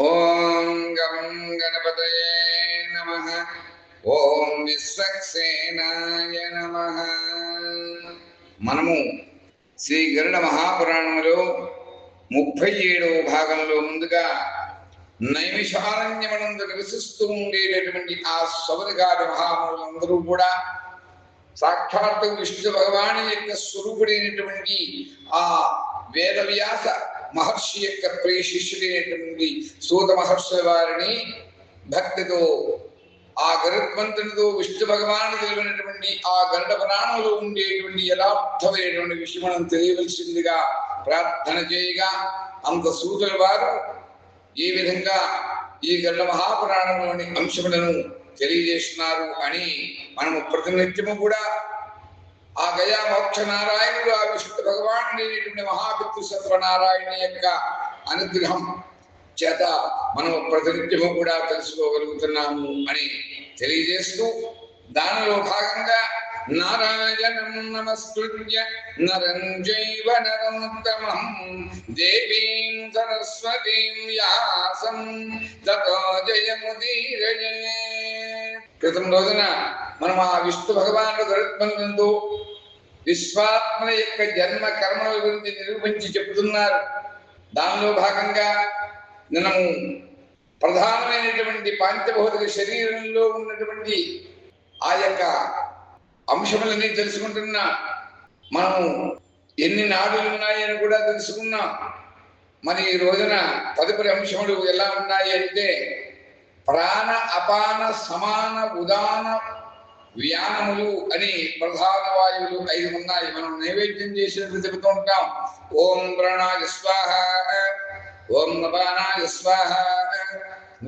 ఓం గం గణపతయే నమ. ఓం విశ్వక్సేనాయ నమ. మనము శ్రీ గరుడ మహాపురాణంలో ముప్పై ఏడవ భాగంలో ముందుగా నైమిషారణ్యమనందు నివసిస్తూ ఉండేటటువంటి ఆ సౌరగారి మహాములందరూ కూడా సాక్షాత్తు విష్ణు భగవాని యొక్క స్వరూపుడైనటువంటి ఆ వేదవ్యాస మహర్షి యొక్క ప్రియ శిష్యుడైనటువంటి సూత మహర్షి వారిని భక్తితో ఆ గరుత్మంతునితో విష్ణు భగవాను తెలివినటువంటి ఆ గరుడ పురాణంలో ఉండేటువంటి యథార్థమైనటువంటి విషయం మనం తెలియవలసిందిగా ప్రార్థన చేయగా అంత సూతుల వారు ఏ విధంగా ఈ గరుడ మహాపురాణంలోని అంశములను తెలియజేస్తున్నారు అని మనము ప్రతినిత్యము కూడా ఆ గయా మోక్ష నారాయణుడు ఆ విశుద్ధ భగవాను లేనిటువంటి మహాపితృ సత్వనారాయణ యొక్క అనుగ్రహం చేత మనము ప్రతినిత్యము కూడా తెలుసుకోగలుగుతున్నాము అని తెలియజేస్తూ దానిలో భాగంగా నారాయణం నమస్కృత్య నరం జైవ నరోత్తమం దేవీం సరస్వతీం యాసం తతో జయముదీరజే క్రితం రోజున మనం ఆ విష్ణు భగవానుడు గరుత్మందు విశ్వాత్మ యొక్క జన్మ కర్మల గురించి నిరూపించి చెబుతున్నారు దానిలో భాగంగా మనము ప్రధానమైనటువంటి పాంచభౌతిక శరీరంలో ఉన్నటువంటి ఆ యొక్క అంశములన్నీ తెలుసుకుంటున్నా. మనము ఎన్ని నాడులు ఉన్నాయని కూడా తెలుసుకున్నాం. మరి ఈ రోజున తదుపరి అంశములు ఎలా ఉన్నాయి అంటే ప్రాణ అపాన సమాన ఉదాన వ్యానములు అని ప్రధాన వాయువులు ఐదు ఉన్నాయి. మనం నైవేద్యం చేసినట్టు చెబుతూ ఉంటాం. ఓం ప్రాణాయ స్వాహ ఓం అపానాయ స్వాహ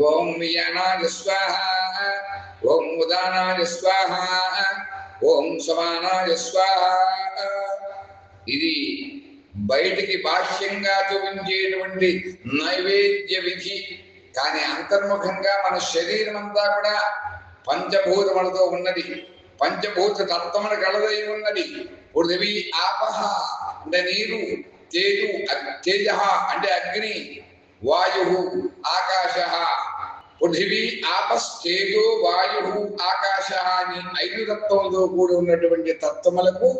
ఓం వ్యానాయ స్వాహ ఓం ఉదానాయ స్వాహ ఓం సమానాయ స్వాహ. ఇది బయటికి బాహ్యంగా చూపించేటువంటి నైవేద్య విధి కానీ అంతర్ముఖంగా మన శరీరం అంతా కూడా పంచభూతములతో ఉన్నది. పంచభూత తత్వముల కలదై ఉన్నది. పృథివీ ఆపహ అంటే నీరు తేజు తేజ అంటే అగ్ని వాయు ఆకాశ. పృథివీ ఆపస్తేజో వాయు ఆకాశ అని ఐదు తత్వములతో కూడి ఉన్నటువంటి తత్వములకు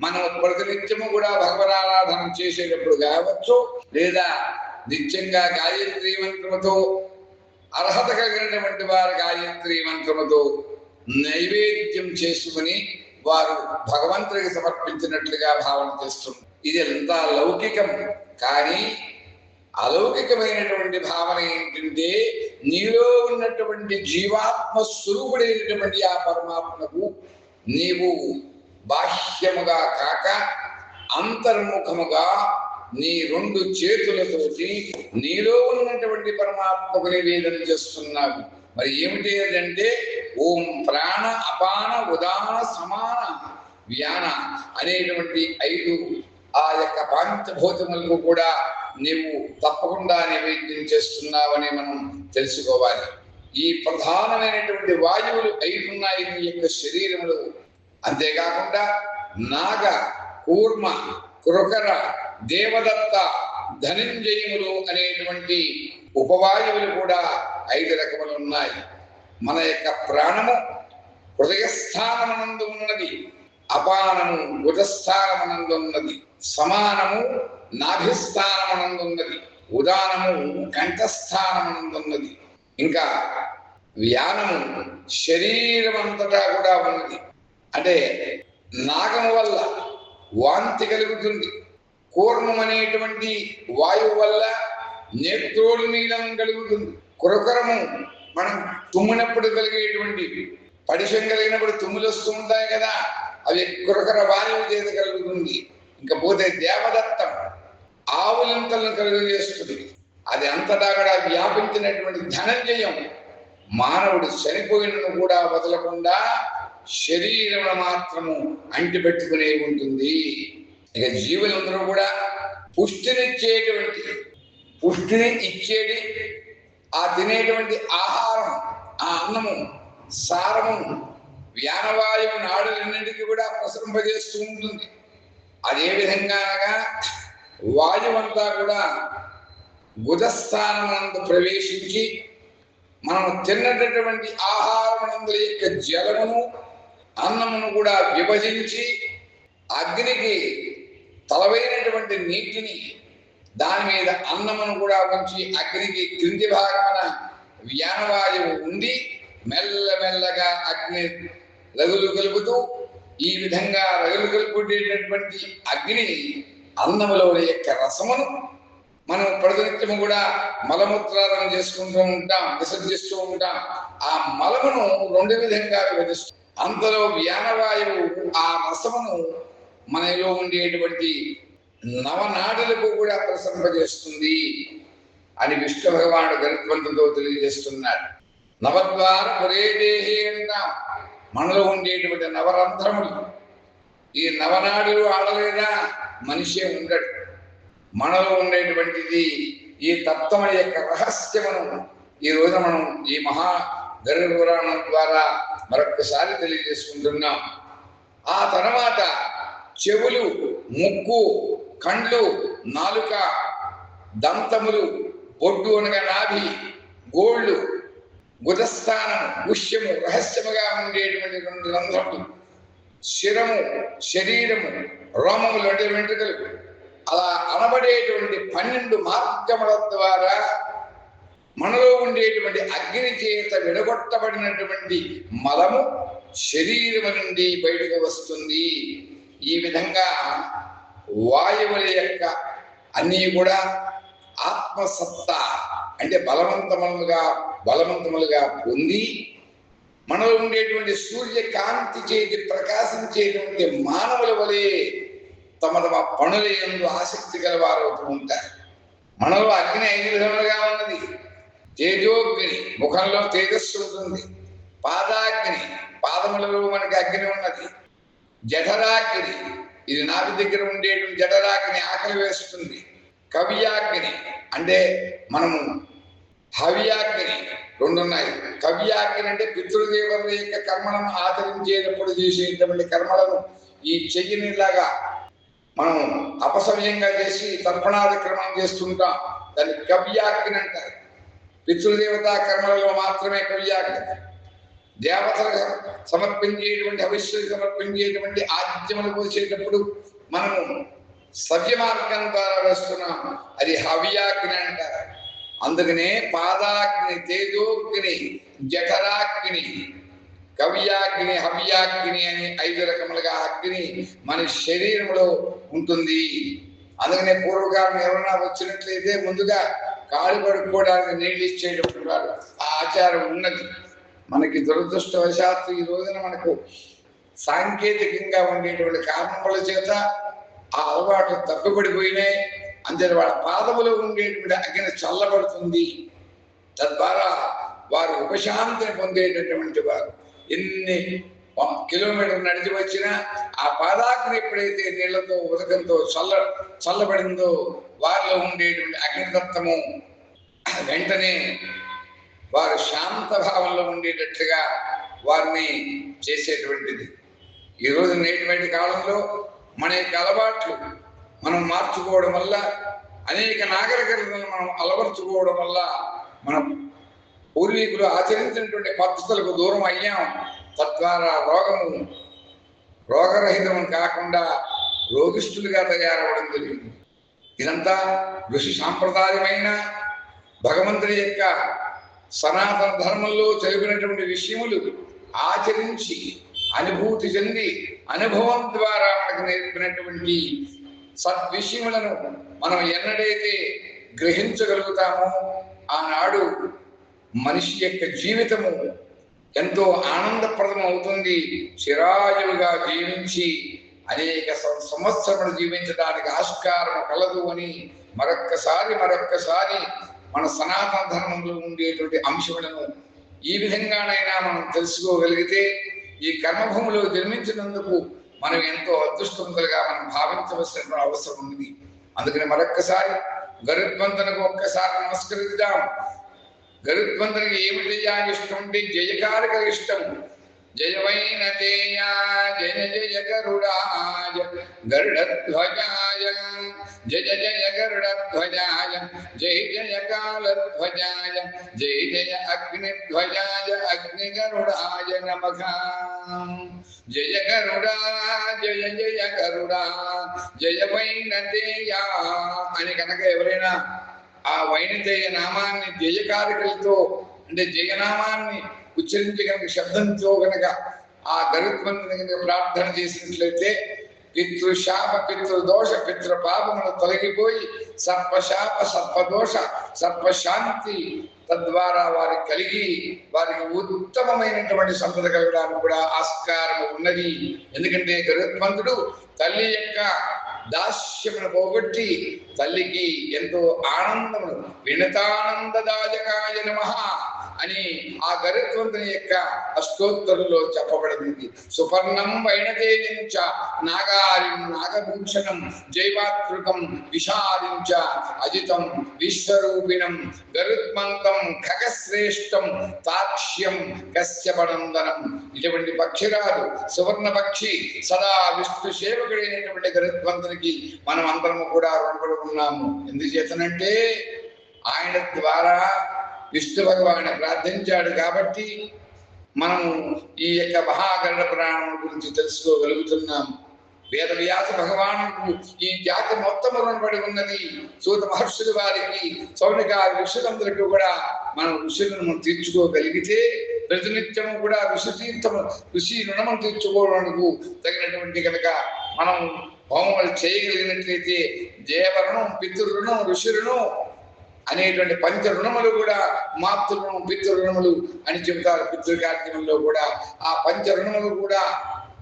మనం ప్రతినిత్యము కూడా భగవరారాధన చేసేటప్పుడు కావచ్చు లేదా నిత్యంగా గాయత్రి మంత్రముతో అర్హత కలిగినటువంటి వారు గాయత్రి మంత్రముతో నైవేద్యం చేసుకుని వారు భగవంతుడికి సమర్పించినట్లుగా భావన చేస్తుంది ఇది ఎంత లౌకికం? కానీ అలౌకికమైనటువంటి భావన ఏంటంటే నీలో ఉన్నటువంటి జీవాత్మ స్వరూపుడైనటువంటి ఆ పరమాత్మకు నీవు బాహ్యముగా కాక అంతర్ముఖముగా నీ రెండు చేతులతోటి నీలో ఉన్నటువంటి పరమాత్మకు నివేదన చేస్తున్నావు. మరి ఏమిటి అంటే ఓం ప్రాణ అపాన ఉదాన సమాన వ్యాన అనేటువంటి ఐదు ఆ యొక్క పాంచభూతములకు కూడా నీవు తప్పకుండా నివేద్యం చేస్తున్నావని మనం తెలుసుకోవాలి. ఈ ప్రధానమైనటువంటి వాయువులు ఐదు ఉన్నాయి నీ యొక్క శరీరములు అంతేకాకుండా నాగ కూర్మ కృకర దేవదత్త ధనంజయములు అనేటువంటి ఉపవాయువులు కూడా ఐదు రకములు ఉన్నాయి. మన యొక్క ప్రాణము హృదయస్థానమునందు ఉన్నది అపానము ఉదస్థానమునందు ఉన్నది సమానము నాభిస్థానమునందు ఉన్నది ఉదానము కంఠస్థానమునందు ఉన్నది. ఇంకా వ్యానము శరీరం అంతటా కూడా ఉన్నది. అంటే నాగము వల్ల వాంతి కలుగుతుంది. కూర్మం అనేటువంటి వాయువు వల్ల నేత్రోలు నీలం కలుగుతుంది. కురకరము మనం తుమ్మినప్పుడు కలిగేటువంటి పడిషం కలిగినప్పుడు తుమ్ములు వస్తూ ఉంటాయి కదా అవి కురకర వాయువు చేత కలుగుతుంది. ఇంకా పోతే దేవదత్తం ఆవులింతలను కలుగజేస్తుంది. అది అంతటా కూడా వ్యాపించినటువంటి ధనంజయం మానవుడు చనిపోయినను కూడా వదలకుండా శరీరం మాత్రము అంటిపెట్టుకునే ఉంటుంది. ఇక జీవులందరూ కూడా పుష్టినిచ్చేటువంటి పుష్టిని ఇచ్చేది ఆ తినేటువంటి ఆహారం ఆ అన్నము సారము వ్యానవాయువు నాడులన్నింటికి కూడా ప్రసరింపజేస్తూ ఉంటుంది. అదే విధంగా వాయువంతా కూడా బుధస్థానమునందు ప్రవేశించి మనం తిన్నటటువంటి ఆహారమునందు యొక్క జలమును అన్నమును కూడా విభజించి అగ్నికి తలవైనటువంటి నీటిని దాని మీద అన్నమును కూడా ఉంచి అగ్నికి క్రింది భాగమున వ్యానవాయువు ఉండి మెల్లమెల్లగా అగ్ని రగులు కలుపుతూ ఈ విధంగా రగులు కలుపుకునేటటువంటి అగ్ని అన్నములోని యొక్క రసమును మనం ప్రతినిత్యము కూడా మలమూత్రాలను చేసుకుంటూ ఉంటాం విసర్జిస్తూ ఉంటాం. ఆ మలమును రెండు విధంగా విభజిస్తాం అంతలో వ్యానవాయువు ఆ రసమును మనలో ఉండేటువంటి నవనాడులకు కూడా ప్రసంపజేస్తుంది అని విష్ణు భగవానుడు గరుత్మంతుతో తెలియజేస్తున్నాడు. నవద్వార పురే దేహి అంటాం. మనలో ఉండేటువంటి నవరంధ్రములు. ఈ నవనాడులు ఆడలేదా? మనిషే ఉండడు. మనలో ఉండేటువంటిది ఈ తత్వం యొక్క రహస్యమును ఈ రోజు మనం ఈ మహా గరుడ పురాణం ద్వారా మరొకసారి తెలియజేసుకుంటున్నాం. ఆ తర్వాత చెవులు ముక్కు కండ్లు నాలుక దంతములు బొడ్డు అనగా నాభి గోళ్ళు గుధస్థానం గుష్యము రహస్యముగా ఉండేటువంటి రెండు రంధ్రములు. శిరము శరీరము రోమములు అంటే వెంట్రుకలు. అలా అనబడేటువంటి పన్నెండు మార్గముల ద్వారా మనలో ఉండేటువంటి అగ్ని చేత విడగొట్టబడినటువంటి మలము శరీరము నుండి బయటకు వస్తుంది. ఈ విధంగా వాయువుల యొక్క అన్నీ కూడా ఆత్మసత్తా అంటే బలవంతములుగా బలవంతములుగా పొంది మనలో ఉండేటువంటి సూర్యకాంతి చేతి ప్రకాశించేటువంటి మానవుల వలె తమ తమ పనుల ఎందు ఆసక్తి గలవారు అవుతూ ఉంటారు. మనలో అగ్ని ఐదు విధములుగా ఉన్నది. తేజోగ్ని ముఖంలో తేజస్సు ఉంటుంది. పాదాగ్ని పాదములలో మనకి అగ్ని ఉన్నది. జఠరాగ్ని. ఇది నాభి దగ్గర ఉండేటువంటి జఠరాగ్ని ఆకలి వేస్తుంది. కవియాగ్ని అంటే మనము హవ్యాగ్ని రెండు ఉన్నాయి కవ్యాగ్ని అంటే పితృదేవుల యొక్క కర్మలను ఆచరించేటప్పుడు చేసేటువంటి కర్మలను ఈ చెయ్యనిలాగా మనం అపసమయంగా చేసి తర్పణాది క్రమం చేస్తుంటాం. దాన్ని కవ్యాగ్ని అంటారు. పితృదేవతా కర్మలలో మాత్రమే కవ్యాగ్ని. దేవతలకు సమర్పించేటువంటి అవిశ్వరి సమర్పించేటువంటి ఆతిథ్యములు పోసేటప్పుడు మనము సవ్య మార్గం ద్వారా వేస్తున్నాం. అది హవ్యాగ్ని అంటారు. అందుకనే పాదాగ్ని తేజోగ్ని జఠరాగ్ని కవ్యాగ్ని హవ్యాగ్ని అని ఐదు రకములుగా అగ్ని మన శరీరంలో ఉంటుంది. అందుకనే పూర్వకాలం ఎవరన్నా వచ్చినట్లయితే ముందుగా కాలు పడుకోవడానికి నీళ్ళు ఇచ్చేటప్పుడు ఆ ఆచారం ఉన్నది. మనకి దురదృష్టవశాత్తు ఈ రోజున మనకు సాంకేతికంగా ఉండేటువంటి కారణముల చేత ఆ అలవాటు తప్పుపడిపోయినాయి. అందులో వాళ్ళ పాదములో ఉండేటువంటి అగ్ని చల్లబడుతుంది. తద్వారా వారు ఉపశాంతిని పొందేటటువంటి వారు ఎన్ని కిలోమీటర్ నడిచి వచ్చినా ఆ పాదాగ్ని ఎప్పుడైతే నీళ్ళతో ఉదకంతో చల్ల చల్లబడిందో వారిలో ఉండేటువంటి అగ్నితత్వము వెంటనే వారు శాంత భావంలో ఉండేటట్లుగా వారిని చేసేటువంటిది. ఈరోజు నేటి కాలంలో మన యొక్క అలవాట్లు మనం మార్చుకోవడం వల్ల అనేక నాగరికతలను మనం అలవర్చుకోవడం వల్ల మనం పూర్వీకులు ఆచరించినటువంటి పద్ధతులకు దూరం అయ్యాం. తద్వారా రోగము రోగరహితం కాకుండా రోగిష్ఠులుగా తయారవడం జరిగింది. ఇదంతా ఋషి సాంప్రదాయమైన భగవంతుని యొక్క సనాతన ధర్మంలో చదివినటువంటి విషయములు ఆచరించి అనుభూతి చెంది అనుభవం ద్వారా మనకు నేర్పినటువంటి సద్విషయములను మనం ఎన్నడైతే గ్రహించగలుగుతామో ఆనాడు మనిషి యొక్క జీవితము ఎంతో ఆనందప్రదం అవుతుంది. చిరాయులుగా జీవించి అనేక సం- సంవత్సరములు జీవించడానికి ఆస్కారం కలదు అని మరొక్కసారి మరొక్కసారి మన సనాతన ధర్మంలో ఉండేటువంటి అంశములను ఈ విధంగానైనా మనం తెలుసుకోగలిగితే ఈ కర్మభూమిలో జన్మించినందుకు మనం ఎంతో అదృష్టవంతులుగా మనం భావించవలసిన అవసరం ఉంది అందుకని మరొక్కసారి గరుత్మంతునకు ఒక్కసారి నమస్కరిద్దాం. గరుత్మంతునికి ఏమి చేయాలని ఇష్టం అంటే జయకారిక ఇష్టం. జయ వైనతేయ జయ జయ గరుడాయ గరుడధ్వజాయ జయ జయ గరుడధ్వజాయ జయ జయ కాలధ్వజాయ జయ జయ అగ్నిధ్వజాయ అగ్నిగరుడాయ నమః జయ గరుడా జయ జయ గరుడా జయ వైనతేయ అని కనుక ఎవరైనా ఆ వైనతేయ నామాన్ని జయకారికలతో అంటే జయనామాన్ని ఉచ్చరించి కనుక శబ్దంతో కనుక ఆ గరుత్మంతుని కనుక ప్రార్థన చేసినట్లయితే పితృశాప పితృదోష పితృ పాపములు తొలగిపోయి సర్పశాప సర్పదోష సర్పశాంతి తద్వారా వారికి కలిగి వారికి ఉత్తమమైనటువంటి సంపద కలగడానికి కూడా ఆస్కారం ఉన్నది. ఎందుకంటే గరుత్మంతుడు తల్లి యొక్క దాస్యమును పోగొట్టి తల్లికి ఎంతో ఆనందమును వినతానందదాయకాయ నమ. అని ఆ గరుత్వంతుని యొక్క అష్టోత్తరంలో చెప్పబడింది. సుపర్ణం వైనతేజంచ నాగారి నాగభూషణం జైవాతృకం విషాదించ అజితం విశ్వరూపిణం గరుత్మంతం ఖగశ్రేష్టం తాక్ష్యం కశ్యపనందనం. ఇటువంటి పక్షిరాలు సువర్ణ పక్షి సదా విష్ణు సేవకుడైనటువంటి గరుత్మంతునికి మనం అందరము కూడా రుణపడి ఉన్నాము ఎందుచేతనంటే ఆయన ద్వారా విష్ణు భగవాను ప్రార్థించాడు కాబట్టి మనం ఈ యొక్క మహాగరుడ పురాణం గురించి తెలుసుకోగలుగుతున్నాం. వేద వ్యాస భగవానుడు ఈ జాతి మొత్తం రుణపడి ఉన్నది. సూత మహర్షుల వారికి సౌనిక ఋషులందరికీ కూడా మనం ఋషులను మనం తీర్చుకోగలిగితే ప్రతినిత్యము కూడా ఋషి తీర్థము ఋషి రుణము తీర్చుకోవడానికి తగినటువంటి కనుక మనం హోమములు చేయగలిగినట్లయితే దేవరుణం పితృరుణం ఋషి రుణం అనేటువంటి పంచ రుణములు కూడా మాతృణం రుణం పితృ రుణములు అని చెబుతారు పితృ కార్యక్రమంలో కూడా. ఆ పంచ రుణములు కూడా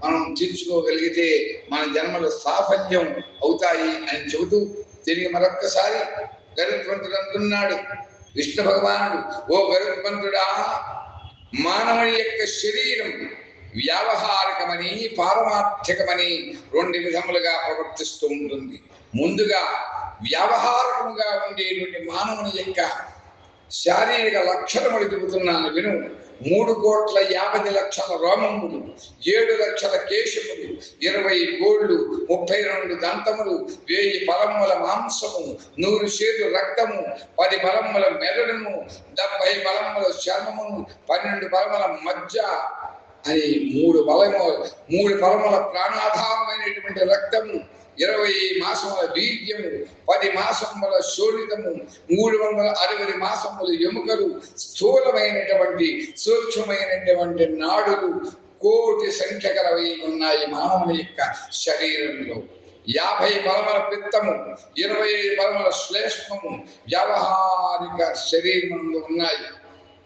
మనం తీర్చుకోగలిగితే మన జన్మలు సాఫల్యం అవుతాయి అని చెబుతూ తిరిగి మరొక్కసారి గరుత్మంతుడు అంటున్నాడు. విష్ణు భగవానుడు ఓ గరుత్మంతుడా మానవుని యొక్క శరీరం వ్యావహారికమని పారమార్థికమని రెండు విధములుగా ప్రవర్తిస్తూ ఉంటుంది. ముందుగా వ్యవహారముగా ఉండేటువంటి మానవుని యొక్క శారీరక లక్షణములు చెబుతున్నాను విను. మూడు కోట్ల యాభై లక్షల రోమములు ఏడు లక్షల కేశములు ఇరవై గోళ్ళు ముప్పై రెండు దంతములు వేయి బలముల మాంసము నూరు చేతులు రక్తము పది బలముల మెదడును డెబ్బై బలముల చర్మమును పన్నెండు బలముల మజ్జ అని మూడు బలము మూడు బలముల ప్రాణాధారమైనటువంటి రక్తము ఇరవై మాసముల వీర్యము పది మాసముల శోణితము మూడు వందల అరవై మాసముల ఎముకలు స్థూలమైనటువంటి సూక్ష్మమైనటువంటి నాడులు కోటి సంఖ్య కలవై ఉన్నాయి మానవుని యొక్క శరీరంలో. యాభై బలముల పిత్తము ఇరవై బలముల శ్లేష్మము వ్యవహారిక శరీరంలో ఉన్నాయి.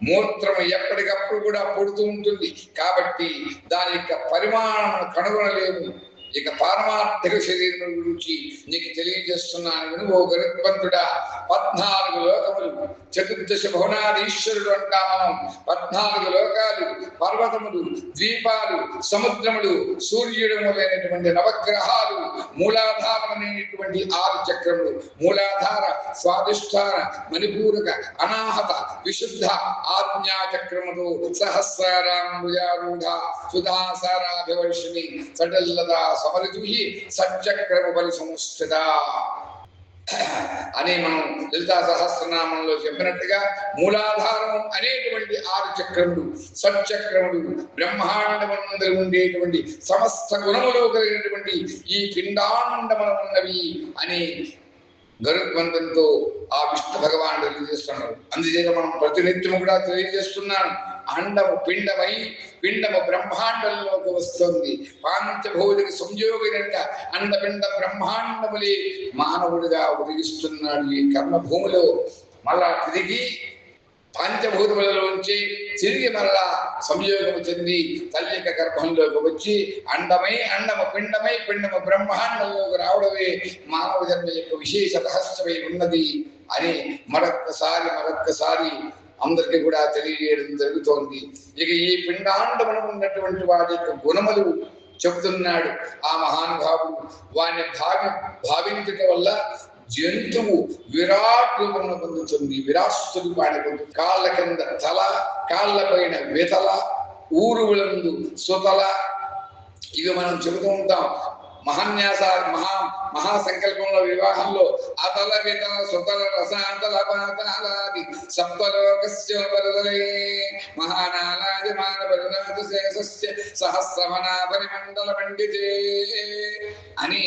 మూత్రము ఎప్పటికప్పుడు కూడా పుడుతూ ఉంటుంది. కాబట్టి దాని యొక్క పరిమాణం కనుగొనలేము. ఇక పారమార్థిక శరీరం గురించి నీకు తెలియజేస్తున్నాను ఓ గరుత్మంతుడా పద్నాలుగు లోకములు చతుర్దశ భువనాధీశ్వరుడు అంటా మనం. పద్నాలుగు లోకాలు పర్వతములు ద్వీపాలు సముద్రములు సూర్యుడు మొదలైనటువంటి నవగ్రహాలు మూలాధారమైనటువంటి ఆరు చక్రములు. మూలాధార స్వాధిష్టాన మణిపూరక అనాహత విశుద్ధ ఆజ్ఞా చక్రములు సహస్రారాంబుజారూఢ సుధాసారాభివర్షిణి సటల్లదా సమరితుహి సచ్చక్రము బలి సంస్థిత అని మనం లలితా సహస్రనామంలో చెప్పినట్టుగా మూలాధారము అనేటువంటి ఆరు చక్రములు సత్చక్రముడు బ్రహ్మాండమందరి ఉండేటువంటి సమస్త గుణములు కలిగినటువంటి ఈ పిండాండములు ఉన్నవి అని గరుత్మంతంతో ఆ విష్ణు భగవానుడు తెలియజేస్తున్నాడు. అందుచేత మనం ప్రతినిత్యము కూడా తెలియజేస్తున్నాను. అండము పిండమై పిండము బ్రహ్మాండంలోకి వస్తుంది. పాంచభౌతిక సంయోగినంట అండపిండ బ్రహ్మాండములే మానవుడిగా ఉదగిస్తున్నాడు ఈ కర్మభూమిలో. మళ్ళా తిరిగి పంచభూతములలోంచి తిరిగి మరలా సంయోగము చెంది తల్లి యొక్క గర్భంలోకి వచ్చి అండమై అండము పిండమై పిండము బ్రహ్మాండంలోకి రావడమే మానవ జన్మ యొక్క విశేష రహస్యమై ఉన్నది. అని మరొక్కసారి మరొక్కసారి అందరికీ కూడా తెలియజేయడం జరుగుతోంది. ఇక ఈ పిండాండమున ఉన్నటువంటి వాడి యొక్క గుణములు చెబుతున్నాడు ఆ మహానుభావుడు. వాడిని భావి భావించటం వల్ల జంతువు విరాట్ రూపంలో పొందుతుంది విరాస్తుడు వాడి కాళ్ళ కింద తల కాళ్ళ పైన వితల ఊరువులందు సుతల. ఇవి మనం చెబుతూ ఉంటాం. మహాన్యాస మహా మహాసంకల్పంలో వివాహంలో అతల వితల సుతల రసాంతల పాతాలాది సప్తలోకస్య వరదలే. మహానాలాది మానవరునాథ శేషస్య సహస్రమనా పరిమండల పండితే అని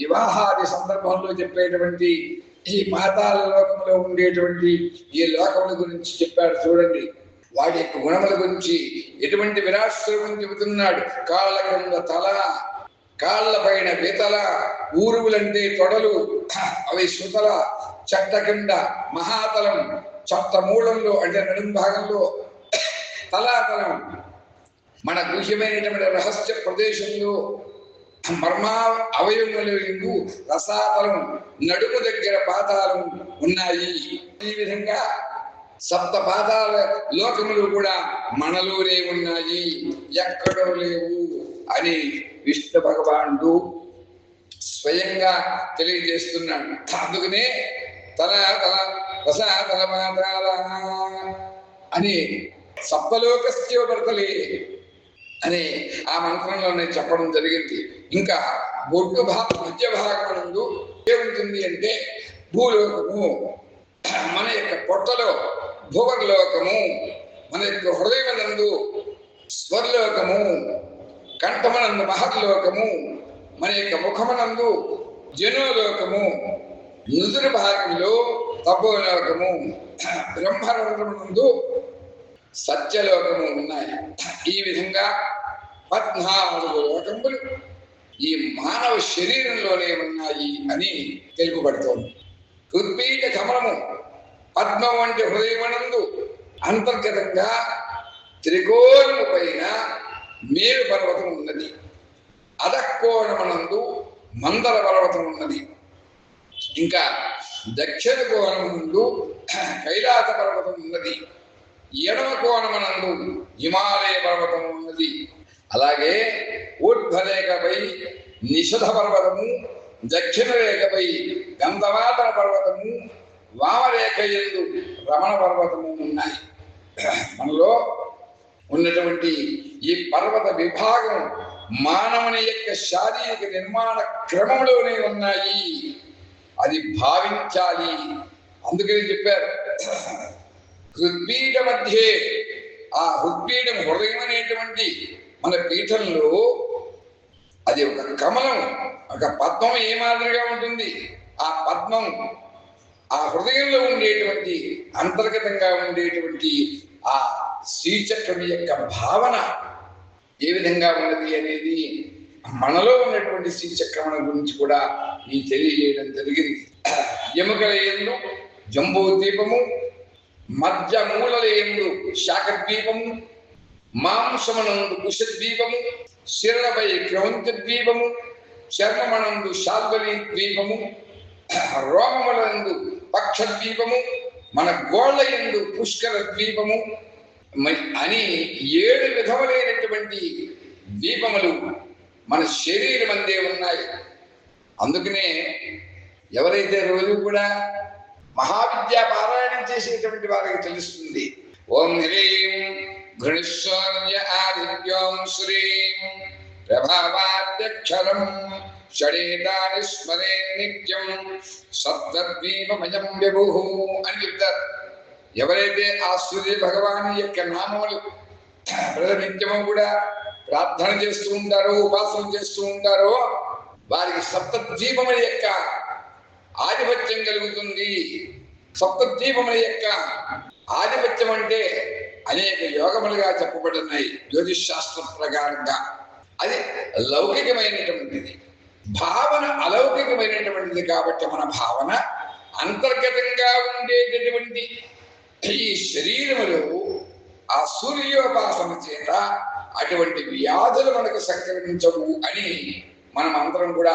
వివాహాది సందర్భంలో చెప్పేటువంటి ఈ పాతాల లోకంలో ఉండేటువంటి ఈ లోకముల గురించి చెప్పాడు చూడండి. వాటి యొక్క గుణముల గురించి ఎటువంటి విరాట్ చెబుతున్నాడు. కాళ్ళ కింద తల కాళ్ళ పైన వితల ఊరువులంటే తొడలు. అవి సుతల చట్ట కింద మహాతలం చట్ట మూలంలో అంటే నడుం భాగంలో తలాతలం. మన గుహ్యమైనటువంటి రహస్య ప్రదేశంలో మర్మా అవయవములు ఎందు రసాతలం నడుము దగ్గర పాతాలం ఉన్నాయి. ఈ విధంగా సప్త పాతాల లోకములు కూడా మనలోనే ఉన్నాయి. ఎక్కడో లేవు అని విష్ణు భగవానుడు స్వయంగా తెలియజేస్తున్నాడు. అందుకనే తల తల రస తల పాతాల అని సప్తలోకస్యోపర్తలే అని ఆ మంత్రంలోనే చెప్పడం జరిగింది. ఇంకా బొడ్డు భాగం మధ్య భాగమునందు ఏముంటుంది అంటే భూలోకము మన యొక్క పొట్టలో భూవర్లోకము మన యొక్క హృదయమునందు స్వర్లోకము కంఠమనందు మహర్లోకము మన యొక్క ముఖమనందు జనోలోకము నుదురు భాగంలో తపోలోకము బ్రహ్మరంధ్రమునందు సత్యలోకము ఉన్నాయి. ఈ విధంగా పద్నాలుగు లోకములు ఈ మానవ శరీరంలోనే ఉన్నాయి అని తెలుపబడుతోంది. హృద్పీఠ కమలము పద్మం వంటి హృదయమనందు అంతర్గతంగా త్రికోణము పైన మేరు పర్వతం ఉన్నది. అధకోణమనందు మందర పర్వతం ఉన్నది. ఇంకా దక్షిణ కోణమునందు కైలాస పర్వతం ఉన్నది. ఎడమ కోణమనందు హిమాలయ పర్వతం ఉన్నది. అలాగే ఊర్ధ్వరేఖపై నిషధ పర్వతము దక్షిణ రేఖపై గంధమాతర పర్వతము వామరేఖ ఎందు రమణ పర్వతము ఉన్నాయి. మనలో ఉన్నటువంటి ఈ పర్వత విభాగం మానవుని యొక్క శారీరక నిర్మాణ క్రమంలోనే ఉన్నాయి. అది భావించాలి. అందుకని చెప్పారు. హృద్పీఠ మధ్యే ఆ హృద్పీఠం హృదయం అనేటువంటి మన పీఠంలో అది ఒక కమలం ఒక పద్మం ఏ మాదిరిగా ఉంటుంది? ఆ పద్మం ఆ హృదయంలో ఉండేటువంటి అంతర్గతంగా ఉండేటువంటి ఆ శ్రీచక్రం యొక్క భావన ఏ విధంగా ఉన్నది అనేది మనలో ఉన్నటువంటి శ్రీచక్రమణ గురించి కూడా ఈ తెలియజేయడం జరిగింది. ఎముకల జంబో జంబూ దీపము మధ్య మూలలయంలో ఎందు శాఖ ద్వీపము మాంసమనందు కుశద్వీపము శిరలపై క్రౌంత ద్వీపము చర్మమనందు శాల్వలి ద్వీపము రోమములందు పక్ష ద్వీపము మన గోళ్ళయందు పుష్కర ద్వీపము అని ఏడు విధములైనటువంటి దీపములు మన శరీరం అందే ఉన్నాయి. అందుకనే ఎవరైతే రోజు కూడా మహావిద్యా పారాయణం చేసేటువంటి వారికి తెలుస్తుంది. ఓం హ్రీం ఘృణిస్వామ్య ఆదిత్యం శ్రీం ప్రభావాద్యక్షరం షడేదాని స్మరే నిత్యం సప్తద్వీపమయం విభు అని చెప్తారు. ఎవరైతే ఆ సూర్య భగవాన్ యొక్క నామములు ప్రతినిత్యము కూడా ప్రార్థన చేస్తూ ఉంటారో ఉపాసన చేస్తూ ఉంటారో వారికి సప్తద్వీపముల యొక్క ఆధిపత్యం కలుగుతుంది. సప్తద్వీపముల యొక్క ఆధిపత్యం అంటే అనేక యోగములుగా చెప్పబడున్నాయి జ్యోతిష్ శాస్త్రం ప్రకారంగా. అది లౌకికమైనటువంటిది. భావన అలౌకికమైనటువంటిది కాబట్టి మన భావన అంతర్గతంగా ఉండేటటువంటి ఈ శరీరములు ఆ సూర్యోపాసన చేత అటువంటి వ్యాధులు మనకు సంక్రమించవు అని మనం అందరం కూడా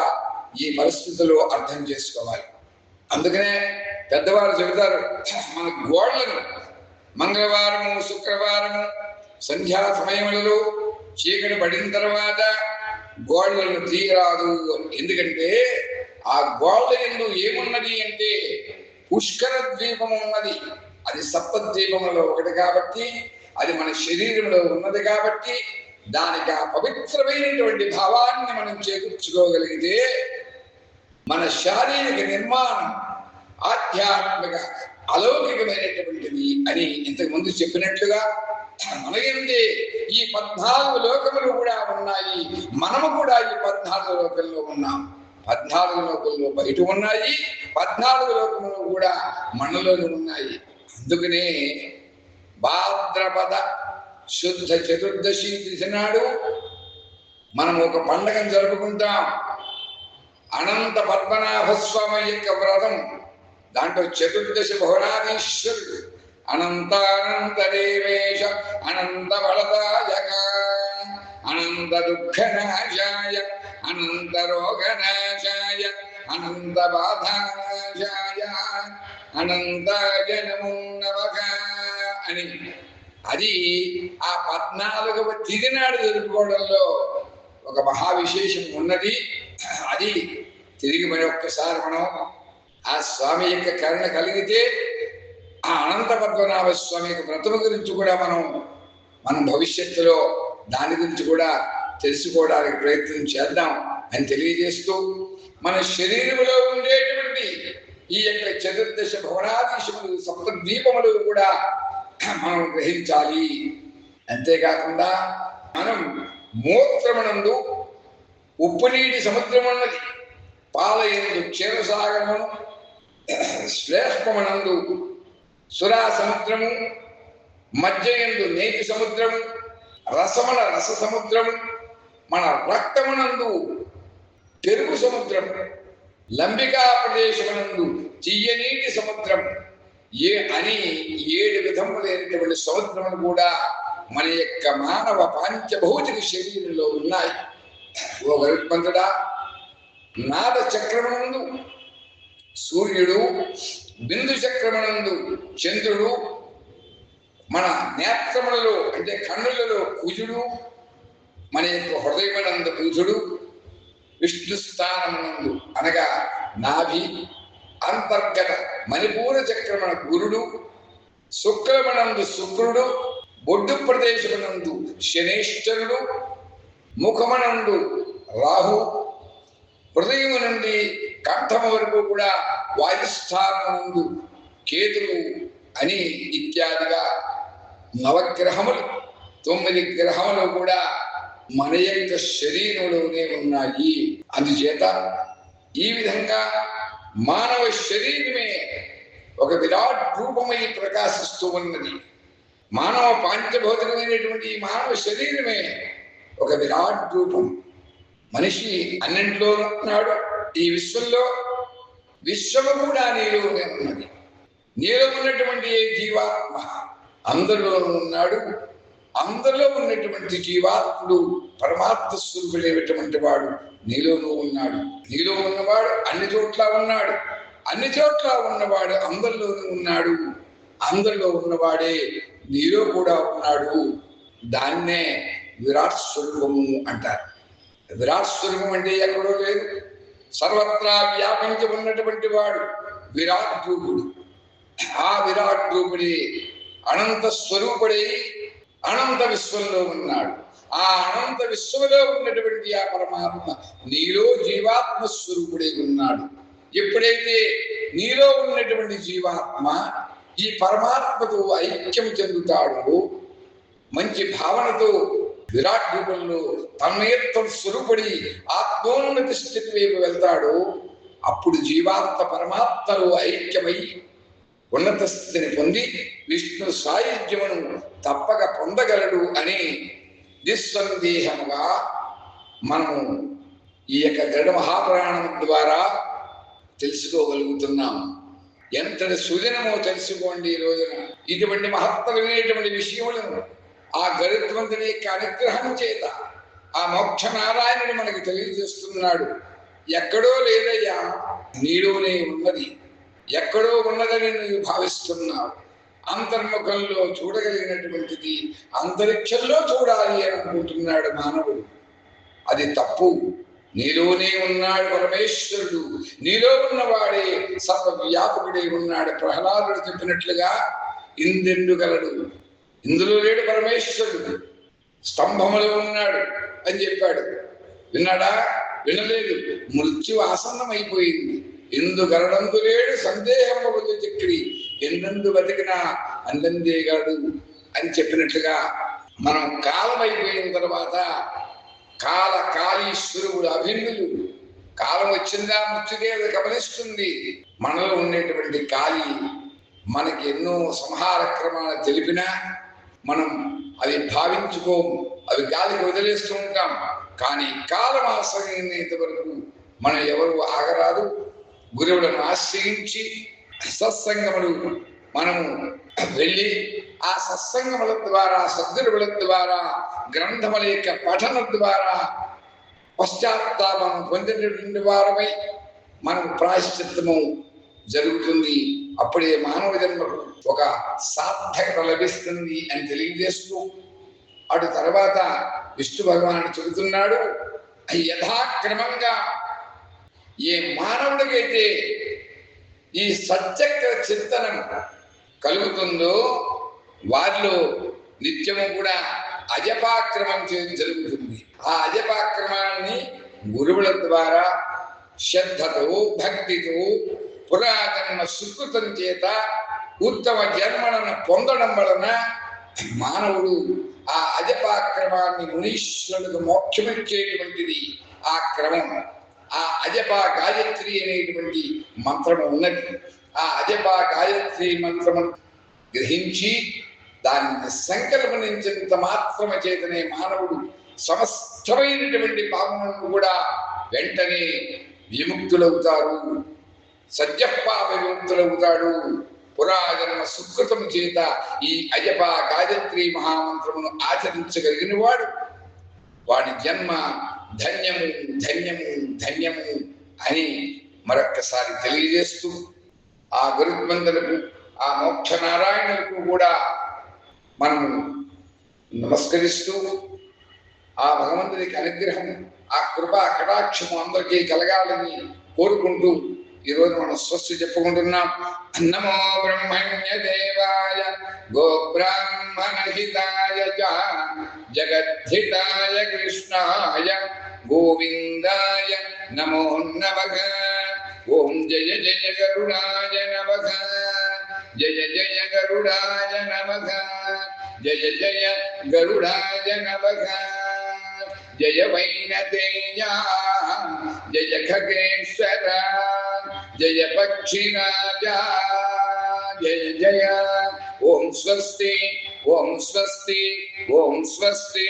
ఈ పరిస్థితుల్లో అర్థం చేసుకోవాలి. అందుకనే పెద్దవారు చెబుతారు మన గోళ్ళను మంగళవారము శుక్రవారము సంధ్యా సమయములలో చీకటి పడిన తర్వాత గోళ్ళను తీయరాదు ఎందుకంటే ఆ గోళ్ళ ఎందు ఏమున్నది అంటే పుష్కర ద్వీపం ఉన్నది. అది సప్త ద్వీపములలో ఒకటి కాబట్టి అది మన శరీరంలో ఉన్నది కాబట్టి దానికి ఆ పవిత్రమైనటువంటి భావాన్ని మనం చేకూర్చుకోగలిగితే మన శారీరక నిర్మాణం ఆధ్యాత్మిక అలౌకికమైనటువంటిది అని ఇంతకు ముందు చెప్పినట్లుగా మనకేంటి ఈ పద్నాలుగు లోకములు కూడా ఉన్నాయి. మనము కూడా ఈ పద్నాలుగు లోకంలో ఉన్నాం. పద్నాలుగు లోకంలో బయట ఉన్నాయి. పద్నాలుగు లోకములు కూడా మనలోనే ఉన్నాయి. అందుకనే భాద్రపద శుద్ధ చతుర్దశి తిథి నాడు మనం ఒక పండగను జరుపుకుంటాం. అనంత పద్మనాభ స్వామి యొక్క వ్రతం. దాంట్లో చతుర్దశి భువనాధీశ్వరుడు అనంతానంతదేవేశ అనంత బలదాయక అనంత దుఃఖనాశాయ అనంత రోగనాశాయ అనంత బాధానాశాయ అనంత జనమున్నవక అని. అది ఆ పద్నాలుగవ తిరినాడు జరుపుకోవడంలో ఒక మహా విశేషం ఉన్నది. అది తిరిగి మరి ఒక్కసారి మనం ఆ స్వామి యొక్క కరుణ కలిగితే ఆ అనంత పద్మనాభ స్వామి యొక్క వ్రతము గురించి కూడా మనం మనం భవిష్యత్తులో దాని గురించి కూడా తెలుసుకోవడానికి ప్రయత్నం చేద్దాం అని తెలియజేస్తూ మన శరీరంలో ఉండేటువంటి ఈ యొక్క చతుర్దశ భవనాధీశములు సప్తద్వీపములు కూడా మనం గ్రహించాలి. అంతేకాకుండా మనం మూత్రమునందు ఉప్పు నీటి సముద్రం పాలయందు క్షీరసాగరము శ్లేష్మనందు సురా సముద్రము మధ్యయందు నేతి సముద్రము రసముల రస సముద్రము మన రక్తమునందు పెరుగు సముద్రం లంబికా ప్రదేశమునందు తీయనీటి సముద్రం. ఏ అని ఏడు విధములైనటువంటి సముద్రములు కూడా మన యొక్క మానవ పాంచభౌతిక శరీరంలో ఉన్నాయి. ఓ గరుత్మంతుడా నాద చక్రమునందు సూర్యుడు బిందు చక్రమునందు చంద్రుడు మన నేత్రములలో అంటే కన్నులలో కుజుడు మన యొక్క హృదయమునందు బుధుడు విష్ణు స్థానమునందు అనగా నాభి అంతర్గత మణిపూర చక్రమణ గురుడు శుక్రమణందు శుక్రుడు బొడ్డు ప్రదేశమునందు శనేశ్వరుడు ముఖమనందు రాహు హృదయము నుండి కంఠం వరకు కూడా వాయుస్థానమునందు కేతులు అని ఇత్యాదిగా నవగ్రహములు తొమ్మిది గ్రహములు కూడా మన యొక్క శరీరంలోనే ఉన్నాయి. అందుచేత ఈ విధంగా మానవ శరీరమే ఒక విరాట్ రూపమై ప్రకాశిస్తూ ఉన్నది. మానవ పాంచభౌతికమైనటువంటి మానవ శరీరమే ఒక విరాట్ రూపం. మనిషి అన్నింటిలో ఉన్నాడు. ఈ విశ్వంలో విశ్వము కూడా నీలోనే ఉన్నది. నీలో ఉన్నటువంటి ఏ జీవాత్మ అందరిలో ఉన్నాడు. అందులో ఉన్నటువంటి జీవాత్ముడు పరమాత్మ స్వరూపుడైనటువంటి వాడు నీలోనూ ఉన్నాడు. నీలో ఉన్నవాడు అన్ని చోట్ల ఉన్నాడు. అన్ని చోట్ల ఉన్నవాడు అందరిలోనూ ఉన్నాడు. అందరిలో ఉన్నవాడే నీలో కూడా ఉన్నాడు. దాన్నే విరాట్ స్వరూపము అంటారు. విరాట్ స్వరూపం అంటే ఎక్కడో లేదు. సర్వత్రా వ్యాపించి ఉన్నటువంటి వాడు విరాట్ రూపుడు. ఆ విరాట్ రూపుడే అనంత స్వరూపుడై అనంత విశ్వంలో ఉన్నాడు. ఆ అనంత విశ్వంలో ఉన్నటువంటి ఆ పరమాత్మ నీలో జీవాత్మ స్వరూపుడై ఉన్నాడు. ఎప్పుడైతే నీలో ఉన్నటువంటి జీవాత్మ ఈ పరమాత్మతో ఐక్యం చెందుతాడో మంచి భావనతో విరాట్ రూపంలో తన్మయత్వం స్వరూపడి ఆత్మోన్నతి స్థితి వైపు వెళ్తాడు అప్పుడు జీవాత్మ పరమాత్మలో ఐక్యమై ఉన్నత స్థితిని పొంది విష్ణు సాయుధ్యమును తప్పక పొందగలడు అని నిస్సందేహముగా మనము ఈ యొక్క గరుడ మహాపురాణం ద్వారా తెలుసుకోగలుగుతున్నాం. ఎంతటి సుజనమో తెలుసుకోండి ఈ రోజున. ఇటువంటి మహత్తరమైనటువంటి విషయములను ఆ గరుత్మంతుని యొక్క అనుగ్రహం చేత ఆ మోక్ష నారాయణుడు మనకి తెలియజేస్తున్నాడు. ఎక్కడో లేదయ్యా నీలోనే ఉన్నది. ఎక్కడో ఉన్నదని నువ్వు భావిస్తున్నావు. అంతర్ముఖంలో చూడగలిగినటువంటిది అంతరిక్షంలో చూడాలి అని అనుకుంటున్నాడు మానవుడు. అది తప్పు. నీలోనే ఉన్నాడు పరమేశ్వరుడు. నీలో ఉన్నవాడే సర్వ వ్యాపకుడే ఉన్నాడు. ప్రహ్లాదుడు చెప్పినట్లుగా ఇందెండు గలడు. ఇందులో లేడు పరమేశ్వరుడు. స్తంభములో ఉన్నాడు అని చెప్పాడు. విన్నాడా? వినలేదు. మృత్యు ఆసన్నమైపోయింది. ఇందు గరడందు లేడు సందేహము చక్రి ఎందెందు బతికినా అందందేగాడు అని చెప్పినట్లుగా మనం కాలం అయిపోయిన తర్వాత కాల కాళీశ్వరుడు అభిన్నులు. కాలం వచ్చిందా మృత్యుదేవత గమనిస్తుంది మనలో ఉండేటువంటి కాలి మనకి ఎన్నో సంహార క్రమాలు తెలిపినా మనం అది భావించుకోము అవి గాలికి వదిలేస్తూ ఉంటాం. కానీ కాలం ఆశ్రయించేంత వరకు మనం ఎవరు ఆగరాదు. గురువులను ఆశ్రయించి సత్సంగములు మనము వెళ్ళి ఆ సత్సంగముల ద్వారా సద్గురువుల ద్వారా గ్రంథముల యొక్క పఠన ద్వారా పశ్చాత్తాపం పొందినటువంటి వారమై మనకు ప్రాయశ్చిత్తము జరుగుతుంది. అప్పుడే మానవ జన్మకు ఒక సార్థకత లభిస్తుంది అని తెలియజేస్తూ అటు తర్వాత విష్ణు భగవానుడు చెబుతున్నాడు యథాక్రమంగా ఈ మానవుడికైతే ఈ సత్యక్ర చింతనం కలుగుతుందో వారిలో నిత్యము కూడా అజపాక్రమం చేయడం జరుగుతుంది. ఆ అజపాక్రమాన్ని గురువుల ద్వారా శ్రద్ధతో భక్తితో పురాతన సుకృతం చేత ఉత్తమ జన్మలను పొందడం వలన మానవుడు ఆ అజపాక్రమాన్ని మునీశ్వరులకు మోక్షమిచ్చేటువంటిది ఆ క్రమం. ఆ అజపా గాయత్రి అనేటువంటి మంత్రము ఉన్నది. ఆ అజపా గాయత్రి మంత్రము గ్రహించి దాన్ని సంకల్పనించినంత మాత్రమ చేతనే మానవుడు సమస్తమైనటువంటి పాపములను కూడా వెంటనే విముక్తులవుతారు సత్యపాప విముక్తులవుతాడు. పురాజన్మ సుకృతం చేత ఈ అజప గాయత్రి మహామంత్రమును ఆచరించగలిగిన వాడు వాడి జన్మ ధన్యము ధన్యము ధన్యము అని మరొక్కసారి తెలియజేస్తూ ఆ గురుమందులకు ఆ మోక్ష నారాయణులకు కూడా మనం నమస్కరిస్తూ ఆ భగవంతుడికి అనుగ్రహం ఆ కృప కటాక్షము అందరికీ కలగాలని కోరుకుంటూ ఈరోజు మనం స్వస్తి చెప్పుకుంటున్నాం. నమో బ్రహ్మణ్య దేవాయ గోబ్రాహ్మణహితాయ జగద్ధితాయ కృష్ణాయ గోవిందాయ నమో నమః. ఓం జయ జయ గరుడాయ నమః. జయ జయ గరుడాయ నమః. జయ జయ గరుడాయ నమః. జయ వైనదేయ జయ ఖగేశ్వర జయ పక్షిరాజ జయ జయ. ఓం స్వస్తి ఓం స్వస్తి ఓం స్వస్తి.